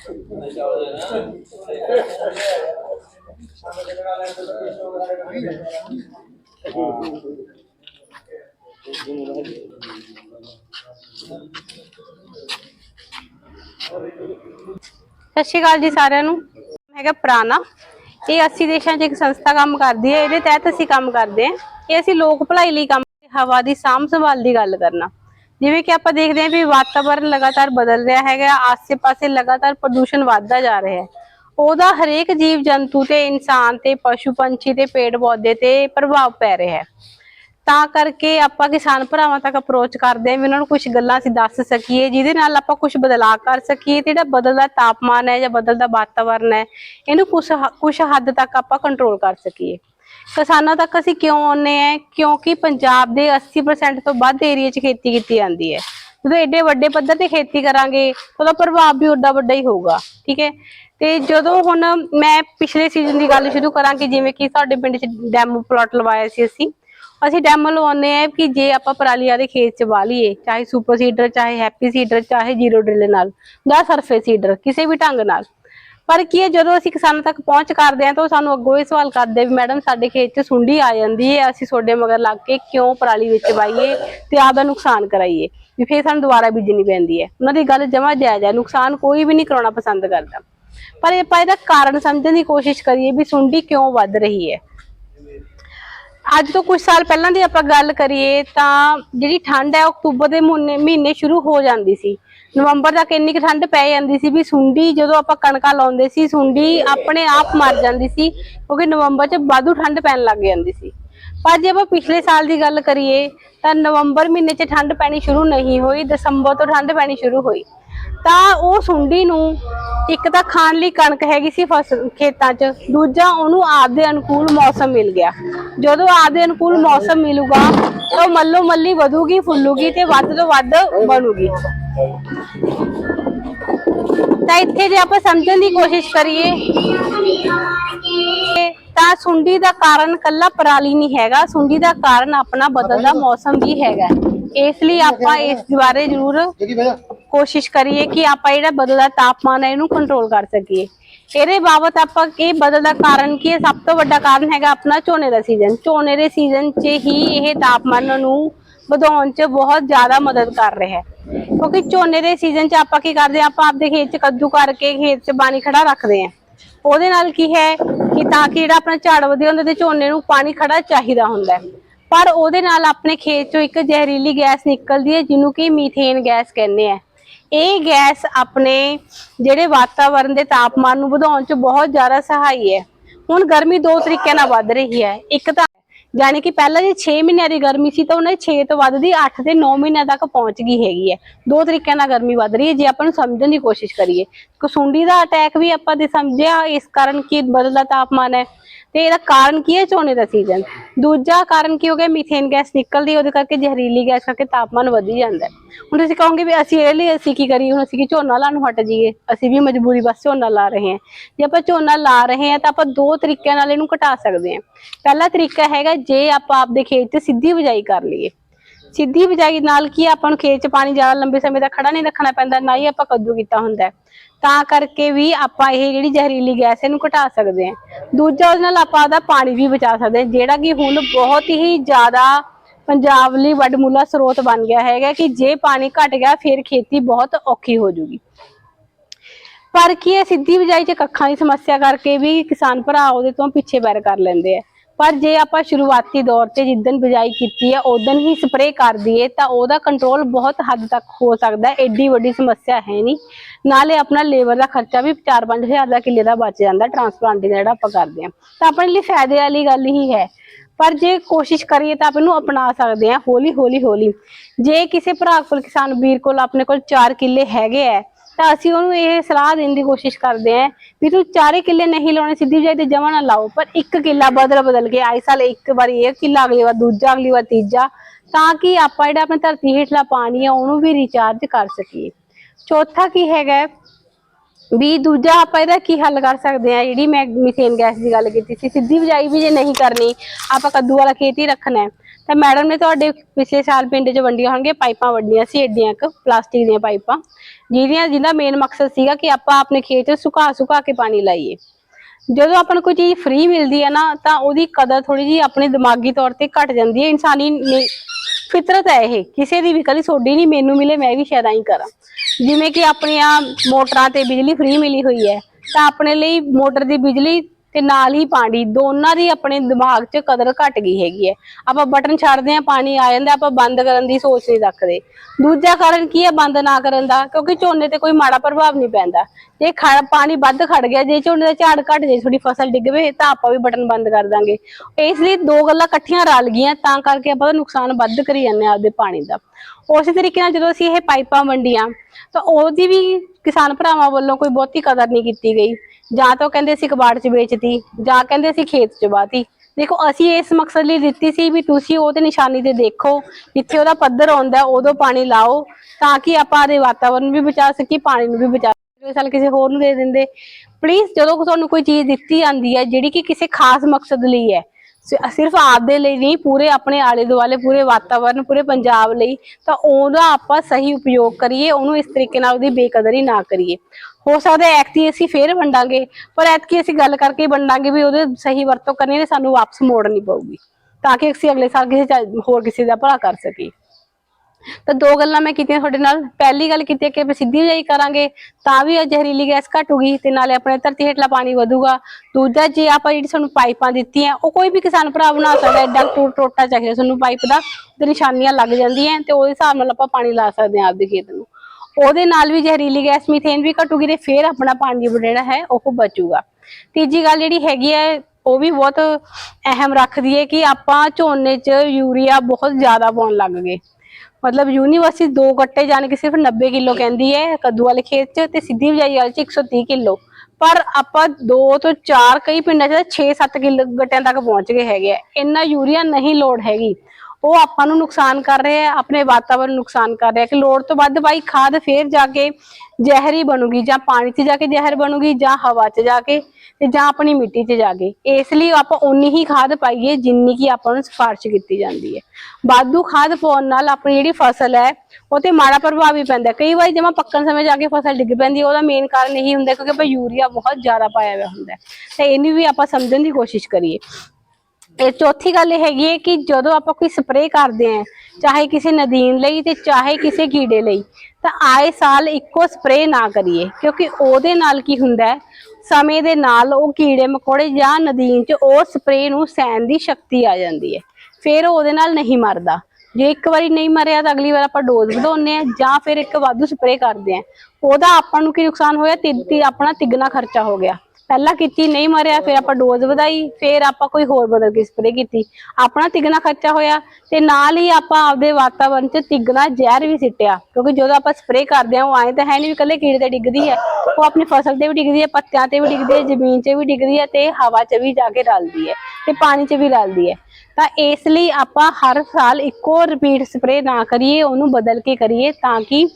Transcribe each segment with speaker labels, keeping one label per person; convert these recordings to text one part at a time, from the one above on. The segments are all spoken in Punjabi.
Speaker 1: ਸਤਿ ਸ਼੍ਰੀ ਅਕਾਲ ਜੀ ਸਾਰਿਆਂ ਨੂੰ। ਹੈਗਾ ਪ੍ਰਾਣਾ ਇਹ 80 ਦੇਸ਼ਾਂ 'ਚ ਇੱਕ ਸੰਸਥਾ ਕੰਮ ਕਰਦੀ ਹੈ। ਇਹਦੇ ਤਹਿਤ ਅਸੀਂ ਕੰਮ ਕਰਦੇ ਹਾਂ। ਇਹ ਅਸੀਂ ਲੋਕ ਭਲਾਈ ਲਈ ਕੰਮ ਹਵਾ ਦੀ ਸਾਂਭ ਸੰਭਾਲ ਦੀ ਗੱਲ ਕਰਨਾ। ਜਿਵੇਂ ਕਿ ਆਪਾਂ ਦੇਖਦੇ ਹਾਂ ਵੀ ਵਾਤਾਵਰਨ ਲਗਾਤਾਰ ਬਦਲ ਰਿਹਾ ਹੈਗਾ, ਆਸ-ਪਾਸੇ ਲਗਾਤਾਰ ਪ੍ਰਦੂਸ਼ਣ ਵੱਧਦਾ ਜਾ ਰਿਹਾ ਹੈ। ਉਹਦਾ ਹਰੇਕ ਜੀਵ ਜੰਤੂ ਤੇ ਇਨਸਾਨ ਤੇ ਪਸ਼ੂ, ਪੰਛੀ ਤੇ ਪੇੜ ਪੌਦੇ ਤੇ ਪ੍ਰਭਾਵ ਪੈ ਰਿਹਾ ਹੈ। ਤਾਂ ਕਰਕੇ ਆਪਾਂ ਕਿਸਾਨ ਭਰਾਵਾਂ ਤੱਕ ਅਪਰੋਚ ਕਰਦੇ ਆਂ ਵੀ ਉਹਨਾਂ ਨੂੰ ਕੁਝ ਗੱਲਾਂ ਅਸੀਂ ਦੱਸ ਸਕੀਏ, ਜਿਹਦੇ ਨਾਲ ਆਪਾਂ ਕੁਝ ਬਦਲਾਅ ਕਰ ਸਕੀਏ ਤੇ ਜਿਹੜਾ ਬਦਲਦਾ ਤਾਪਮਾਨ ਹੈ ਜਾਂ ਬਦਲਦਾ ਵਾਤਾਵਰਨ ਹੈ, ਇਹਨੂੰ ਕੁਝ ਕੁਝ ਹੱਦ ਤੱਕ ਆਪਾਂ ਕੰਟਰੋਲ ਕਰ ਸਕੀਏ। ਕਿਸਾਨਾਂ ਤੱਕ ਅਸੀਂ ਕਿਉਂ ਆਉਂਦੇ ਆ ਕਿਉਂਕਿ ਪੰਜਾਬ ਦੇ 80% ਤੋਂ ਵੱਧ ਏਰੀਆ 'ਚ ਖੇਤੀ ਕੀਤੀ ਜਾਂਦੀ ਹੈ। ਜਦੋਂ ਐਡੇ ਵੱਡੇ ਪੱਧਰ ਤੇ ਖੇਤੀ ਕਰਾਂਗੇ, ਉਹਦਾ ਪ੍ਰਭਾਵ ਵੀ ਓਡਾ ਵੱਡਾ ਹੀ ਹੋਊਗਾ, ਠੀਕ ਹੈ? ਤੇ ਜਦੋਂ ਹੁਣ ਮੈਂ ਪਿਛਲੇ ਸੀਜ਼ਨ ਦੀ ਗੱਲ ਸ਼ੁਰੂ ਕਰਾਂ ਕਿ ਜਿਵੇਂ ਕਿ ਸਾਡੇ ਪਿੰਡ 'ਚ ਡੈਮੋ ਪਲਾਟ ਲਵਾਇਆ ਸੀ ਅਸੀਂ ਅਸੀਂ ਡੈਮੋ ਲਵਾਉਂਦੇ ਆ ਕਿ ਜੇ ਆਪਾਂ ਪਰਾਲੀਆ ਦੇ ਖੇਤ 'ਚ ਵਾ ਲਈਏ, ਚਾਹੇ ਸੁਪਰ ਸੀਡਰ ਚਾਹੇ ਹੈਪੀ ਸੀਡਰ ਚਾਹੇ ਜ਼ੀਰੋ ਡਰਿਲ ਨਾਲ, ਜਾਂ ਸਰਫੇਸ ਸੀਡਰ ਕਿਸੇ ਵੀ ਢੰਗ ਨਾਲ ਪਰ ਕੀ ਹੈ, ਜਦੋਂ ਅਸੀਂ ਕਿਸਾਨਾਂ ਤੱਕ ਪਹੁੰਚ ਕਰਦੇ ਹਾਂ ਤਾਂ ਉਹ ਸਾਨੂੰ ਅੱਗੋਂ ਇਹ ਸਵਾਲ ਕਰਦੇ ਵੀ ਮੈਡਮ, ਸਾਡੇ ਖੇਤ 'ਚ ਸੁੰਡੀ ਆ ਜਾਂਦੀ ਹੈ, ਅਸੀਂ ਤੁਹਾਡੇ ਮਗਰ ਲੱਗ ਕੇ ਕਿਉਂ ਪਰਾਲੀ ਵਿੱਚ ਵਾਈਏ ਤੇ ਆਪਦਾ ਨੁਕਸਾਨ ਕਰਾਈਏ? ਵੀ ਫੇਰ ਸਾਨੂੰ ਦੁਬਾਰਾ ਬੀਜਣੀ ਪੈਂਦੀ ਹੈ। ਉਹਨਾਂ ਦੀ ਗੱਲ ਜਮਾ ਜਾਇਜ਼ ਹੈ, ਨੁਕਸਾਨ ਕੋਈ ਵੀ ਨਹੀਂ ਕਰਾਉਣਾ ਪਸੰਦ ਕਰਦਾ। ਪਰ ਆਪਾਂ ਇਹਦਾ ਕਾਰਨ ਸਮਝਣ ਦੀ ਕੋਸ਼ਿਸ਼ ਕਰੀਏ ਵੀ ਸੁੰਡੀ ਕਿਉਂ ਵੱਧ ਰਹੀ ਹੈ। ਅੱਜ ਤੋਂ ਕੁਝ ਸਾਲ ਪਹਿਲਾਂ ਦੀ ਆਪਾਂ ਗੱਲ ਕਰੀਏ ਤਾਂ ਜਿਹੜੀ ਠੰਡ ਹੈ ਅਕਤੂਬਰ ਦੇ ਮਹੀਨੇ ਮਹੀਨੇ ਸ਼ੁਰੂ ਹੋ ਜਾਂਦੀ ਸੀ। ਨਵੰਬਰ ਤੱਕ ਇੰਨੀ ਕੁ ਠੰਡ ਪੈ ਜਾਂਦੀ ਸੀ ਵੀ ਸੁੰਡੀ ਜਦੋਂ ਆਪਾਂ ਕਣਕਾਂ ਲਾਉਂਦੇ ਸੀ, ਸੁੰਡੀ ਆਪਣੇ ਆਪ ਮਰ ਜਾਂਦੀ ਸੀ, ਕਿਉਂਕਿ ਨਵੰਬਰ 'ਚ ਵਾਧੂ ਠੰਡ ਪੈਣ ਲੱਗ ਜਾਂਦੀ ਸੀ। ਪਰ ਜੇ ਆਪਾਂ ਪਿਛਲੇ ਸਾਲ ਦੀ ਗੱਲ ਕਰੀਏ ਤਾਂ ਨਵੰਬਰ ਮਹੀਨੇ 'ਚ ਠੰਡ ਪੈਣੀ ਸ਼ੁਰੂ ਨਹੀਂ ਹੋਈ, ਦਸੰਬਰ ਤੋਂ ਠੰਡ ਪੈਣੀ ਸ਼ੁਰੂ ਹੋਈ। ਤਾਂ ਉਹ ਸੁੰਡੀ ਨੂੰ ਇੱਕ ਤਾਂ ਖਾਣ ਲਈ ਕਣਕ ਹੈਗੀ ਸੀ ਫਸਲ ਖੇਤਾਂ 'ਚ, ਦੂਜਾ ਉਹਨੂੰ ਆਪਦੇ ਅਨੁਕੂਲ ਮੌਸਮ ਮਿਲ ਗਿਆ। ਜਦੋਂ ਆਪਦੇ ਅਨੁਕੂਲ ਮੌਸਮ ਮਿਲੂਗਾ, ਤਾਂ ਉਹ ਮੱਲੋ ਮੱਲੀ ਵਧੂਗੀ, ਫੁੱਲੂਗੀ ਤੇ ਵੱਧ ਤੋਂ ਵੱਧ ਬਣੂਗੀ। ਤਾਂ ਇੱਥੇ ਜੇ ਆਪਾਂ ਸਮਝਣ ਦੀ ਕੋਸ਼ਿਸ਼ ਕਰੀਏ, ਤਾਂ ਸੁੰਡੀ ਦਾ ਕਾਰਨ ਕੱਲਾ ਪਰਾਲੀ ਨਹੀਂ ਹੈਗਾ। ਸੁੰਡੀ ਦਾ ਕਾਰਨ ਆਪਣਾ ਬਦਲਦਾ ਮੌਸਮ ਵੀ ਹੈਗਾ। ਇਸ ਲਈ ਆਪਾਂ ਇਸ ਬਾਰੇ ਜ਼ਰੂਰ ਕੋਸ਼ਿਸ਼ ਕਰੀਏ ਕਿ ਆਪਾਂ ਜਿਹੜਾ ਬਦਲਦਾ ਤਾਪਮਾਨ ਹੈ ਇਹਨੂੰ ਕੰਟਰੋਲ ਕਰ ਸਕੀਏ। ਇਹਦੇ ਬਾਬਤ ਆਪਾਂ ਇਹ ਬਦਲਦਾ ਕਾਰਨ ਕੀ ਹੈ? ਸਭ ਤੋਂ ਵੱਡਾ ਕਾਰਨ ਹੈਗਾ ਆਪਣਾ ਝੋਨੇ ਦਾ ਸੀਜ਼ਨ ਝੋਨੇ ਦੇ ਸੀਜ਼ਨ 'ਚ ਹੀ ਇਹ ਤਾਪਮਾਨ ਨੂੰ ਵਧਾਉਣ 'ਚ ਬਹੁਤ ਜ਼ਿਆਦਾ ਮਦਦ ਕਰ ਰਿਹਾ ਹੈ। ਕਿਉਂਕਿ ਝੋਨੇ ਦੇ ਸੀਜ਼ਨ 'ਚ ਆਪਾਂ ਕੀ ਕਰਦੇ ਹਾਂ? ਆਪਾਂ ਆਪਦੇ ਖੇਤ 'ਚ ਕੱਦੂ ਕਰਕੇ ਖੇਤ 'ਚ ਪਾਣੀ ਖੜਾ ਰੱਖਦੇ ਹਾਂ। ਉਹਦੇ ਨਾਲ ਕੀ ਹੈ ਕਿ ਤਾਂ ਕਿ ਜਿਹੜਾ ਆਪਣਾ ਝਾੜ ਵਧਿਆ ਹੁੰਦਾ ਤੇ ਝੋਨੇ ਨੂੰ ਪਾਣੀ ਖੜਾ ਚਾਹੀਦਾ ਹੁੰਦਾ ਪਰ ਉਹਦੇ ਨਾਲ ਆਪਣੇ ਖੇਤ 'ਚੋਂ ਇੱਕ ਜ਼ਹਿਰੀਲੀ ਗੈਸ ਨਿਕਲਦੀ ਹੈ, ਜਿਹਨੂੰ ਕਿ ਮੀਥੇਨ ਗੈਸ ਕਹਿੰਦੇ ਆ। ਇਹ ਗੈਸ ਆਪਣੇ ਜਿਹੜੇ ਵਾਤਾਵਰਣ ਦੇ ਤਾਪਮਾਨ ਨੂੰ ਵਧਾਉਣ 'ਚ ਬਹੁਤ ਜ਼ਿਆਦਾ ਸਹਾਈ ਹੈ। ਹੁਣ ਗਰਮੀ ਦੋ ਤਰੀਕਿਆਂ ਨਾਲ ਵੱਧ ਰਹੀ ਹੈ। ਇੱਕ ਤਾਂ ਯਾਨੀ ਕਿ ਪਹਿਲਾਂ ਜੇ 6 ਮਹੀਨਿਆਂ ਦੀ ਗਰਮੀ ਸੀ ਤਾਂ ਉਹਨੇ 6 ਤੋਂ ਵੱਧ ਦੀ 8 ਤੇ 9 ਮਹੀਨਿਆਂ ਤੱਕ ਪਹੁੰਚ ਗਈ ਹੈਗੀ ਹੈ। ਦੋ ਤਰੀਕਿਆਂ ਨਾਲ ਗਰਮੀ ਵੱਧ ਰਹੀ ਹੈ। ਜੇ ਆਪਾਂ ਨੂੰ ਸਮਝਣ ਦੀ ਕੋਸ਼ਿਸ਼ ਕਰੀਏ, ਕਸੁੰਡੀ ਦਾ ਅਟੈਕ ਵੀ ਆਪਾਂ ਦੇ ਸਮਝਿਆ ਇਸ ਕਾਰਨ ਕਿ ਬਦਲਦਾ ਤਾਪਮਾਨ ਹੈ। ਤੇ ਇਹਦਾ ਕਾਰਨ ਕੀ ਹੈ ਝੋਨੇ ਦਾ ਸੀਜ਼ਨ ਦੂਜਾ ਕਾਰਨ ਕੀ ਹੋ ਗਿਆ? ਮੀਥੇਨ ਗੈਸ ਨਿਕਲਦੀ ਉਹਦੇ ਕਰਕੇ ਜ਼ਹਿਰੀਲੀ ਗੈਸ ਕਰਕੇ ਤਾਪਮਾਨ ਵਧੀ ਜਾਂਦਾ ਹੁਣ ਤੁਸੀਂ ਕਹੋਗੇ ਵੀ ਅਸੀਂ ਇਹ ਲਈ ਅਸੀਂ ਕੀ ਕਰੀਏ? ਹੁਣ ਅਸੀਂ ਕੀ ਝੋਨਾ ਲਾਉਣ ਨੂੰ ਹਟ ਜਾਈਏ? ਅਸੀਂ ਵੀ ਮਜਬੂਰੀ ਬਸ ਝੋਨਾ ਲਾ ਰਹੇ ਹਾਂ। ਜੇ ਆਪਾਂ ਝੋਨਾ ਲਾ ਰਹੇ ਹਾਂ ਤਾਂ ਆਪਾਂ ਦੋ ਤਰੀਕਿਆਂ ਨਾਲ ਇਹਨੂੰ ਘਟਾ ਸਕਦੇ ਹਾਂ। ਪਹਿਲਾ ਤਰੀਕਾ ਹੈਗਾ, ਜੇ ਆਪਾਂ ਆਪਦੇ ਖੇਤ 'ਚ ਸਿੱਧੀ ਬਿਜਾਈ ਕਰ ਲਈਏ ਸਿੱਧੀ ਬਿਜਾਈ ਨਾਲ ਕੀ ਆਪਾਂ ਨੂੰ ਖੇਤ 'ਚ ਪਾਣੀ ਜ਼ਿਆਦਾ ਲੰਬੇ ਸਮੇਂ ਤੱਕ ਖੜਾ ਨਹੀਂ ਰੱਖਣਾ ਪੈਂਦਾ, ਨਾ ਹੀ ਆਪਾਂ ਕੱਦੂ ਕੀਤਾ ਹੁੰਦਾ ਤਾਂ ਕਰਕੇ ਵੀ ਆਪਾਂ ਇਹ ਜਿਹੜੀ ਜ਼ਹਿਰੀਲੀ ਗੈਸ ਇਹਨੂੰ ਘਟਾ ਸਕਦੇ ਹਾਂ। ਦੂਜਾ ਉਹਦੇ ਨਾਲ ਆਪਾਂ ਉਹਦਾ ਪਾਣੀ ਵੀ ਬਚਾ ਸਕਦੇ ਹਾਂ, ਜਿਹੜਾ ਕਿ ਹੁਣ ਬਹੁਤ ਹੀ ਜ਼ਿਆਦਾ ਪੰਜਾਬ ਲਈ ਵੱਡਮੁੱਲਾ ਸਰੋਤ ਬਣ ਗਿਆ ਹੈਗਾ ਕਿ ਜੇ ਪਾਣੀ ਘਟ ਗਿਆ, ਫਿਰ ਖੇਤੀ ਬਹੁਤ ਔਖੀ ਹੋ ਜੂਗੀ। ਪਰ ਕੀ ਹੈ ਸਿੱਧੀ ਬਿਜਾਈ 'ਚ ਕੱਖਾਂ ਦੀ ਸਮੱਸਿਆ ਕਰਕੇ ਵੀ ਕਿਸਾਨ ਭਰਾ ਉਹਦੇ ਤੋਂ ਪਿੱਛੇ ਪੈਰ ਕਰ ਲੈਂਦੇ ਆ। ਪਰ ਜੇ ਆਪਾਂ ਸ਼ੁਰੂਆਤੀ ਦੌਰ ਤੇ ਜਿੱਦਨ ਬਿਜਾਈ ਕੀਤੀ ਹੈ ਉਦੋਂ ਹੀ ਸਪਰੇਅ ਕਰ ਦਈਏ, ਤਾਂ ਉਹਦਾ ਕੰਟਰੋਲ ਬਹੁਤ ਹੱਦ ਤੱਕ ਹੋ ਸਕਦਾ ਹੈ। ਏਡੀ ਵੱਡੀ ਸਮੱਸਿਆ ਹੈ ਨਹੀਂ। ਨਾਲੇ ਆਪਣਾ ਲੇਬਰ ਦਾ ਖਰਚਾ ਵੀ 4-5 ਹਜ਼ਾਰ ਦਾ ਕਿੱਲੇ ਦਾ ਬਚ ਜਾਂਦਾ ਟਰਾਂਸਪਲਾਂਟਿੰਗ ਜਿਹੜਾ ਆਪਾਂ ਕਰਦੇ ਹਾਂ। ਤਾਂ ਆਪਣੇ ਲਈ ਫਾਇਦੇ ਵਾਲੀ ਗੱਲ ਹੀ ਹੈ। ਪਰ ਜੇ ਕੋਸ਼ਿਸ਼ ਕਰੀਏ ਤਾਂ ਆਪ ਨੂੰ ਅਪਣਾ ਸਕਦੇ ਹਾਂ ਹੌਲੀ ਹੌਲੀ ਹੌਲੀ ਜੇ ਕਿਸੇ ਭਰਾ ਕੋਲ, ਕਿਸਾਨ ਵੀਰ ਕੋਲ, ਆਪਣੇ ਕੋਲ 4 ਕਿੱਲੇ ਹੈਗੇ ਹੈ ਤਾਂ ਅਸੀਂ ਉਹਨੂੰ ਇਹ ਸਲਾਹ ਦੇਣ ਦੀ ਕੋਸ਼ਿਸ਼ ਕਰਦੇ ਆਂ ਵੀ ਤੂੰ ਚਾਰੇ ਕਿੱਲੇ ਨਹੀਂ ਲਾਉਣੇ, ਸਿੱਧੀ ਬਿਜਾਈ ਤੇ ਜਮਾ ਨਾ ਲਾਓ, ਪਰ ਇੱਕ ਕਿੱਲਾ ਬਦਲ ਬਦਲ ਕੇ ਆਈ ਸਾਲ ਇੱਕ ਵਾਰੀ ਇਹ, ਕਿੱਲਾ ਅਗਲੀ ਵਾਰ ਦੂਜਾ, ਅਗਲੀ ਵਾਰ ਤੀਜਾ, ਤਾਂ ਕਿ ਆਪਾਂ ਜਿਹੜਾ ਆਪਣੇ ਧਰਤੀ ਹੇਠਲਾ ਪਾਣੀ ਆ, ਉਹਨੂੰ ਵੀ ਰਿਚਾਰਜ ਕਰ ਸਕੀਏ। ਚੌਥਾ ਕੀ ਹੈਗਾ ਵੀ ਦੂਜਾ ਆਪਾਂ ਇਹਦਾ ਕੀ ਹੱਲ ਕਰ ਸਕਦੇ ਆ ਜਿਹੜੀ ਮੈਂ ਮੀਥੇਨ ਗੈਸ ਦੀ ਗੱਲ ਕੀਤੀ ਸੀ, ਸਿੱਧੀ ਬਿਜਾਈ ਵੀ ਜੇ ਨਹੀਂ ਕਰਨੀ, ਆਪਾਂ ਕੱਦੂ ਵਾਲਾ ਖੇਤ ਹੀ ਰੱਖਣਾ ਹੈ। ਤਾਂ ਮੈਡਮ ਨੇ ਤੁਹਾਡੇ ਪਿਛਲੇ ਸਾਲ ਪਿੰਡ 'ਚ ਵੰਡੀਆਂ ਹੋਣਗੀਆਂ, ਪਾਈਪਾਂ ਵੰਡੀਆਂ ਸੀ ਏਡੀਆਂ ਕੁ, ਪਲਾਸਟਿਕ ਦੀਆਂ ਪਾਈਪਾਂ। ਜਿਹਦੀਆਂ ਜਿਹਦਾ ਮੇਨ ਮਕਸਦ ਸੀਗਾ ਕਿ ਆਪਾਂ ਆਪਣੇ ਖੇਤ ਸੁਕਾ ਸੁਕਾ ਕੇ ਪਾਣੀ ਲਾਈਏ। ਜਦੋਂ ਆਪਾਂ ਨੂੰ ਕੋਈ ਚੀਜ਼ ਫ੍ਰੀ ਮਿਲਦੀ ਹੈ ਨਾ, ਤਾਂ ਉਹਦੀ ਕਦਰ ਥੋੜੀ ਜੀ ਆਪਣੇ ਦਿਮਾਗੀ ਤੌਰ ਤੇ ਘਟ ਜਾਂਦੀ ਹੈ। ਇਨਸਾਨੀ ਨੇ- ਫਿਤਰਤ ਹੈ ਇਹ। ਕਿਸੇ ਦੀ ਵੀ ਕਦੀ ਸੋਡੀ ਨਹੀਂ, ਮੈਨੂੰ ਮਿਲੇ, ਮੈਂ ਵੀ ਸ਼ਾਇਦ ਐਂ ਕਰਾਂ। ਜਿਵੇਂ ਕਿ ਆਪਣੀਆਂ ਮੋਟਰਾਂ ਤੇ ਬਿਜਲੀ ਫ੍ਰੀ ਮਿਲੀ ਹੋਈ ਹੈ, ਤਾਂ ਆਪਣੇ ਲਈ ਮੋਟਰ ਦੀ ਬਿਜਲੀ ਤੇ ਨਾਲ ਹੀ ਪਾਣੀ, ਦੋਨਾਂ ਦੀ ਆਪਣੇ ਦਿਮਾਗ 'ਚ ਕਦਰ ਘਟ ਗਈ ਹੈਗੀ ਹੈ। ਆਪਾਂ ਬਟਨ ਛੱਡਦੇ ਆ ਪਾਣੀ ਆ ਜਾਂਦਾ, ਆਪਾਂ ਬੰਦ ਕਰਨ ਦੀ ਸੋਚ ਨਹੀਂ ਰੱਖਦੇ। ਦੂਜਾ ਕਾਰਨ ਕੀ ਹੈ ਬੰਦ ਨਾ ਕਰਨ ਦਾ? ਕਿਉਂਕਿ ਝੋਨੇ ਤੇ ਕੋਈ ਮਾੜਾ ਪ੍ਰਭਾਵ ਨਹੀਂ ਪੈਂਦਾ। ਜੇ ਖੜ, ਪਾਣੀ ਵੱਧ ਖੜ ਗਿਆ, ਜੇ ਝੋਨੇ ਦਾ ਝਾੜ ਘਟ ਜੇ ਥੋੜੀ ਫਸਲ ਡਿੱਗਵੇ ਤਾਂ ਆਪਾਂ ਵੀ ਬਟਨ ਬੰਦ ਕਰ ਦਾਂਗੇ। ਇਸ ਲਈ ਦੋ ਗੱਲਾਂ ਇਕੱਠੀਆਂ ਰਲ ਗਈਆਂ, ਤਾਂ ਕਰਕੇ ਆਪਾਂ ਦਾ ਨੁਕਸਾਨ ਵੱਧ ਕਰੀ ਜਾਂਦੇ ਆ ਆਪਦੇ ਪਾਣੀ ਦਾ। ਉਸੇ ਤਰੀਕੇ ਨਾਲ ਜਦੋਂ ਅਸੀਂ ਇਹ ਪਾਈਪਾਂ ਵੰਡੀਆਂ ਤਾਂ ਉਹਦੀ ਵੀ ਕਿਸਾਨ ਭਰਾਵਾਂ ਵੱਲੋਂ ਕੋਈ ਬਹੁਤੀ ਕਦਰ ਨਹੀਂ ਕੀਤੀ ਗਈ। ਜਾਂ ਤਾਂ ਉਹ ਕਹਿੰਦੇ ਅਸੀਂ ਕਬਾੜ 'ਚ ਵੇਚਤੀ, ਜਾਂ ਕਹਿੰਦੇ ਅਸੀਂ ਖੇਤ 'ਚ ਬਾਤੀ ਦੇਖੋ, ਅਸੀਂ ਇਸ ਮਕਸਦ ਲਈ ਦਿੱਤੀ ਸੀ ਵੀ ਤੁਸੀਂ ਉਹਦੇ ਨਿਸ਼ਾਨੀ ਤੇ ਦੇਖੋ, ਜਿੱਥੇ ਉਹਦਾ ਪੱਧਰ ਆਉਂਦਾ, ਉਦੋਂ ਪਾਣੀ ਲਾਓ, ਤਾਂ ਕਿ ਆਪਾਂ ਦੇ ਵਾਤਾਵਰਨ ਵੀ ਬਚਾ ਸਕੀਏ, ਪਾਣੀ ਨੂੰ ਵੀ ਬਚਾ ਸਕੀਏ। ਸਾਲ ਕਿਸੇ ਹੋਰ ਨੂੰ ਦੇ ਦਿੰਦੇ। ਪਲੀਜ਼ ਜਦੋਂ ਤੁਹਾਨੂੰ ਕੋਈ ਚੀਜ਼ ਦਿੱਤੀ ਜਾਂਦੀ ਹੈ, ਜਿਹੜੀ ਕਿ ਕਿਸੇ ਖਾਸ ਮਕਸਦ ਲਈ ਹੈ ਸਿਰਫ ਆਪਦੇ ਲਈ ਨਹੀਂ, ਪੂਰੇ ਆਪਣੇ ਆਲੇ ਦੁਆਲੇ, ਪੂਰੇ ਵਾਤਾਵਰਨ, ਪੂਰੇ ਪੰਜਾਬ ਲਈ, ਤਾਂ ਉਹਦਾ ਆਪਾਂ ਸਹੀ ਉਪਯੋਗ ਕਰੀਏ, ਉਹਨੂੰ ਇਸ ਤਰੀਕੇ ਨਾਲ ਉਹਦੀ ਬੇਕਦਰੀ ਨਾ ਕਰੀਏ। ਹੋ ਸਕਦਾ ਹੈ ਐਤਕੀ ਅਸੀਂ ਫੇਰ ਵੰਡਾਂਗੇ, ਪਰ ਐਤਕੀ ਅਸੀਂ ਗੱਲ ਕਰਕੇ ਵੰਡਾਂਗੇ ਵੀ ਉਹਦੇ ਸਹੀ ਵਰਤੋਂ ਕਰਨੀ ਤੇ ਸਾਨੂੰ ਵਾਪਸ ਮੋੜਨੀ ਪਊਗੀ, ਤਾਂ ਕਿ ਅਸੀਂ ਅਗਲੇ ਸਾਲ ਕਿਸੇ ਹੋਰ ਕਿਸੇ ਦਾ ਭਲਾ ਕਰ ਸਕੀਏ। ਤਾਂ ਦੋ ਗੱਲਾਂ ਮੈਂ ਕੀਤੀਆਂ ਤੁਹਾਡੇ ਨਾਲ। ਪਹਿਲੀ ਗੱਲ ਕੀਤੀ ਹੈ ਕਿ ਆਪਾਂ ਸਿੱਧੀ ਜਾਈ ਕਰਾਂਗੇ, ਤਾਂ ਵੀ ਇਹ ਜ਼ਹਿਰੀਲੀ ਗੈਸ ਘਟੂਗੀ ਤੇ ਨਾਲੇ ਆਪਣੇ ਧਰਤੀ ਹੇਠਲਾ ਪਾਣੀ ਵਧੂਗਾ। ਦੂਜਾ, ਜੇ ਆਪਾਂ ਜਿਹੜੀ ਸਾਨੂੰ ਪਾਈਪਾਂ ਦਿੱਤੀਆਂ, ਉਹ ਕੋਈ ਵੀ ਕਿਸਾਨ ਭਰਾ ਬਣਾ ਸਕਦਾ ਐਡਾ ਟੂ ਟੋਟਾ ਚਾਹੀਦਾ ਸਾਨੂੰ ਪਾਈਪ ਦਾ, ਤੇ ਨਿਸ਼ਾਨੀਆਂ ਲੱਗ ਜਾਂਦੀਆਂ, ਤੇ ਉਹਦੇ ਹਿਸਾਬ ਨਾਲ ਆਪਾਂ ਪਾਣੀ ਲਾ ਸਕਦੇ ਹਾਂ ਆਪਦੇ ਖੇਤ ਨੂੰ। ਉਹਦੇ ਨਾਲ ਵੀ ਜ਼ਹਿਰੀਲੀ ਗੈਸ ਮੀਥੇਨ ਵੀ ਘਟੂਗੀ ਤੇ ਫੇਰ ਆਪਣਾ ਪਾਣੀ ਜਿਹੜਾ ਹੈ, ਉਹ ਬਚੂਗਾ। ਤੀਜੀ ਗੱਲ ਜਿਹੜੀ ਹੈਗੀ ਹੈ, ਉਹ ਵੀ ਬਹੁਤ ਅਹਿਮ ਰੱਖਦੀ ਹੈ ਕਿ ਆਪਾਂ ਝੋਨੇ 'ਚ ਯੂਰੀਆ ਬਹੁਤ ਜ਼ਿਆਦਾ ਪਾਉਣ ਲੱਗ ਗਏ। ਮਤਲਬ ਯੂਨੀਵਰਸਿਟੀ ਦੋ ਗੱਟੇ ਜਾਣ ਕੇ ਸਿਰਫ 90 ਕਿਲੋ ਕਹਿੰਦੀ ਹੈ, ਕੱਦੂ ਵਾਲੇ ਖੇਤ 'ਚ ਤੇ ਸਿੱਧੀ ਬਿਜਾਈ ਵਾਲੇ 'ਚ 130 ਕਿਲੋ। ਪਰ ਆਪਾਂ ਦੋ ਤੋਂ ਚਾਰ ਕਈ ਪਿੰਡਾਂ 'ਚ 6-7 ਕਿਲੋ ਗੱਟਿਆਂ ਤੱਕ ਪਹੁੰਚ ਗਏ ਹੈਗੇ ਆ। ਇੰਨਾ ਯੂਰੀਆ ਨਹੀਂ ਲੋੜ ਹੈਗੀ। ਉਹ ਆਪਾਂ ਨੂੰ ਨੁਕਸਾਨ ਕਰ ਰਹੇ ਹੈ ਆਪਣੇ ਵਾਤਾਵਰਨ ਨੂੰ ਨੁਕਸਾਨ ਕਰ ਰਿਹਾ ਹੈ। ਕਿ ਲੋੜ ਤੋਂ ਵੱਧ ਬਾਈ ਖਾਦ ਫੇਰ ਜਾ ਕੇ ਜ਼ਹਿਰੀ ਬਣੂਗੀ, ਜਾਂ ਪਾਣੀ 'ਚ ਜਾ ਕੇ ਜ਼ਹਿਰ ਬਣੂਗੀ, ਜਾਂ ਹਵਾ 'ਚ ਜਾ ਕੇ ਤੇ ਜਾਂ ਆਪਣੀ ਮਿੱਟੀ 'ਚ ਜਾ ਕੇ। ਇਸ ਲਈ ਆਪਾਂ ਉਨੀ ਹੀ ਖਾਦ ਪਾਈਏ ਜਿੰਨੀ ਕੀ ਆਪਾਂ ਨੂੰ ਸਿਫਾਰਿਸ਼ ਕੀਤੀ ਜਾਂਦੀ ਹੈ। ਵਾਧੂ ਖਾਦ ਪਾਉਣ ਨਾਲ ਆਪਣੀ ਜਿਹੜੀ ਫਸਲ ਹੈ, ਉਹ ਤੇ ਮਾੜਾ ਪ੍ਰਭਾਵ ਵੀ ਪੈਂਦਾ ਕਈ ਵਾਰੀ ਜਮਾ ਪੱਕਣ ਸਮੇਂ ਜਾ ਕੇ ਫਸਲ ਡਿੱਗ ਪੈਂਦੀ ਹੈ, ਉਹਦਾ ਮੇਨ ਕਾਰਨ ਇਹੀ ਹੁੰਦਾ ਕਿਉਂਕਿ ਆਪਾਂ ਯੂਰੀਆ ਬਹੁਤ ਜ਼ਿਆਦਾ ਪਾਇਆ ਹੋਇਆ ਹੁੰਦਾ ਤੇ ਇਹਨੂੰ ਵੀ ਆਪਾਂ ਸਮਝਣ ਦੀ ਕੋਸ਼ਿਸ਼ ਕਰੀਏ। ਇਹ ਚੌਥੀ ਗੱਲ ਇਹ ਹੈਗੀ ਹੈ ਕਿ ਜਦੋਂ ਆਪਾਂ ਕੋਈ ਸਪਰੇਅ ਕਰਦੇ ਆਂ ਚਾਹੇ ਕਿਸੇ ਨਦੀਨ ਲਈ ਤੇ ਚਾਹੇ ਕਿਸੇ ਕੀੜੇ ਲਈ, ਤਾਂ ਆਏ ਸਾਲ ਇੱਕੋ ਸਪਰੇਅ ਨਾ ਕਰੀਏ, ਕਿਉਂਕਿ ਉਹਦੇ ਨਾਲ ਕੀ ਹੁੰਦਾ ਹੈ, ਸਮੇਂ ਦੇ ਨਾਲ ਉਹ ਕੀੜੇ ਮਕੌੜੇ ਜਾਂ ਨਦੀਨ 'ਚ ਉਹ ਸਪਰੇਅ ਨੂੰ ਸਹਿਣ ਦੀ ਸ਼ਕਤੀ ਆ ਜਾਂਦੀ ਹੈ। ਫਿਰ ਉਹ ਉਹਦੇ ਨਾਲ ਨਹੀਂ ਮਰਦਾ। ਜੇ ਇੱਕ ਵਾਰੀ ਨਹੀਂ ਮਰਿਆ ਤਾਂ ਅਗਲੀ ਵਾਰ ਆਪਾਂ ਡੋਜ਼ ਵਧਾਉਂਦੇ ਆ ਜਾਂ ਫਿਰ ਇੱਕ ਵਾਧੂ ਸਪਰੇਅ ਕਰਦੇ ਆ ਉਹਦਾ ਆਪਾਂ ਨੂੰ ਕੀ ਨੁਕਸਾਨ ਹੋਇਆ? ਤਿੱਤੀ ਆਪਣਾ ਤਿੱਗਣਾ ਖਰਚਾ ਹੋ ਗਿਆ। ਪਹਿਲਾਂ ਕੀਤੀ, ਨਹੀਂ ਮਰਿਆ, ਫਿਰ ਆਪਾਂ ਡੋਜ਼ ਵਧਾਈ, ਫਿਰ ਆਪਾਂ ਕੋਈ ਹੋਰ ਬਦਲ ਕੇ ਸਪਰੇਅ ਕੀਤੀ। ਆਪਣਾ ਤਿੱਗਣਾ ਖਰਚਾ ਹੋਇਆ ਤੇ ਨਾਲ ਹੀ ਆਪਾਂ ਆਪਦੇ ਵਾਤਾਵਰਣ 'ਚ ਤਿੱਗਣਾ ਜ਼ਹਿਰ ਵੀ ਸਿੱਟਿਆ। ਕਿਉਂਕਿ ਜਦੋਂ ਆਪਾਂ ਸਪਰੇਅ ਕਰਦੇ ਆ ਉਹ ਆਏ ਤਾਂ ਹੈ ਨਹੀਂ ਵੀ ਇਕੱਲੇ ਕੀੜੇ ਤੇ ਡਿੱਗਦੀ ਹੈ। ਉਹ ਆਪਣੀ ਫਸਲ ਤੇ ਵੀ ਡਿੱਗਦੀ ਹੈ, ਪੱਤਿਆਂ ਤੇ ਵੀ ਡਿੱਗਦੀ ਹੈ, ਜ਼ਮੀਨ 'ਚ ਵੀ ਡਿੱਗਦੀ ਹੈ ਤੇ ਹਵਾ 'ਚ ਵੀ ਜਾ ਕੇ ਰਲਦੀ ਹੈ ਤੇ ਪਾਣੀ 'ਚ ਵੀ ਰਲਦੀ ਹੈ। ਤਾਂ ਇਸ ਲਈ ਆਪਾਂ ਹਰ ਸਾਲ ਇੱਕੋ ਰਿਪੀਟ ਸਪਰੇਅ ਨਾ ਕਰੀਏ, ਉਹਨੂੰ ਬਦਲ ਕੇ ਕਰੀਏ ਤਾਂ ਕਿ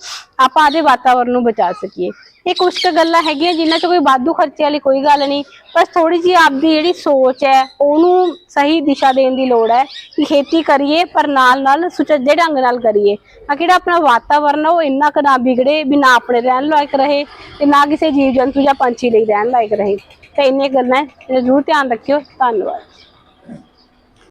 Speaker 1: ਆਪਾਂ ਆਦੇ ਵਾਤਾਵਰਨ ਨੂੰ ਬਚਾ ਸਕੀਏ। ਇਹ ਕੁਝ ਕੁ ਗੱਲਾਂ ਹੈਗੀਆਂ ਜਿਨ੍ਹਾਂ 'ਚ ਕੋਈ ਵਾਧੂ ਖਰਚੇ ਵਾਲੀ ਕੋਈ ਗੱਲ ਨਹੀਂ, ਬਸ ਥੋੜੀ ਜਿਹੀ ਆਪਦੀ ਜਿਹੜੀ ਸੋਚ ਹੈ, ਉਹਨੂੰ ਸਹੀ ਦਿਸ਼ਾ ਦੇਣ ਦੀ ਲੋੜ ਹੈ ਕਿ ਖੇਤੀ ਕਰੀਏ, ਪਰ ਨਾਲ ਨਾਲ ਸੁਚੱਜੇ ਢੰਗ ਨਾਲ ਕਰੀਏ। ਤਾਂ ਕਿ ਜਿਹੜਾ ਆਪਣਾ ਵਾਤਾਵਰਨ ਆ, ਉਹ ਇੰਨਾ ਕੁ ਨਾ ਵਿਗੜੇ, ਵੀ ਨਾ ਆਪਣੇ ਰਹਿਣ ਲਾਇਕ ਰਹੇ ਤੇ ਨਾ ਕਿਸੇ ਜੀਵ ਜੰਤੂ ਜਾਂ ਪੰਛੀ ਲਈ ਰਹਿਣ ਲਾਇਕ ਰਹੇ। ਤਾਂ ਇੰਨੀਆਂ ਗੱਲਾਂ ਜ਼ਰੂਰ ਧਿਆਨ ਰੱਖਿਓ। ਧੰਨਵਾਦ।